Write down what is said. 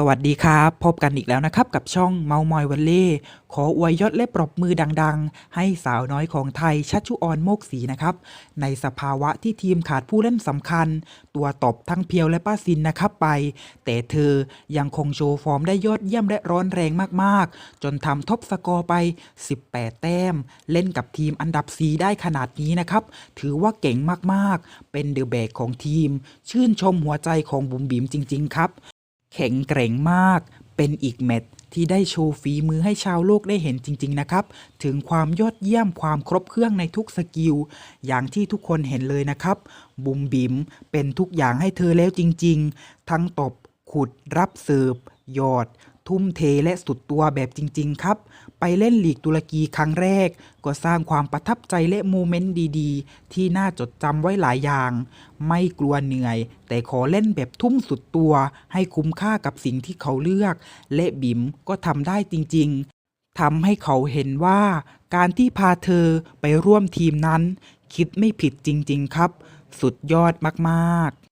สวัสดีครับ พบกันอีกแล้วนะครับ กับช่องเมามอยวันเล่ ขออวยยศและปรบมือดังๆ ให้สาวน้อยของไทยชัชชุออนโมกศรีนะครับ ในสภาวะที่ทีมขาดผู้เล่นสำคัญ ตัวตบทั้งเพียวและป้าซินนะครับไป แต่เธอยังคงโชว์ฟอร์มได้ยอดเยี่ยมและร้อนแรงมากๆ จนทำท็อปสกอร์ไป 18 แต้ม เล่นกับทีมอันดับ4ได้ขนาดนี้นะครับ ถือว่าเก่งมากๆ เป็นเดอะแบกของทีม ชื่นชมหัวใจของบุ๋มบิ๋มจริง ๆ ครับ แข็งแกร่งมาก เป็นอีกแมตช์ที่ได้โชว์ฝีมือให้ชาวโลกได้เห็นจริง ๆ นะครับ ถึงความยอดเยี่ยมความครบเครื่องในทุกสกิล อย่างที่ทุกคนเห็นเลยนะครับ บุมบิมเป็นทุกอย่างให้เธอแล้วจริง ๆ ทั้งตบ ขุด รับเสิร์ฟหยอด ทุ่มเทและสุดตัวแบบจริง ๆ ครับ ไปเล่นลีกตุรกีครั้งแรก ก็สร้างความประทับใจและโมเมนต์ดีๆ ที่น่าจดจำไว้หลายอย่าง ไม่กลัวเหนื่อย แต่ขอเล่นแบบทุ่มสุดตัว ให้คุ้มค่ากับสิ่งที่เขาเลือก และบิมก็ทำได้จริง ๆทำให้เขาเห็นว่า การที่พาเธอไปร่วมทีมนั้น คิดไม่ผิดจริง ๆ ครับ สุดยอดมากๆ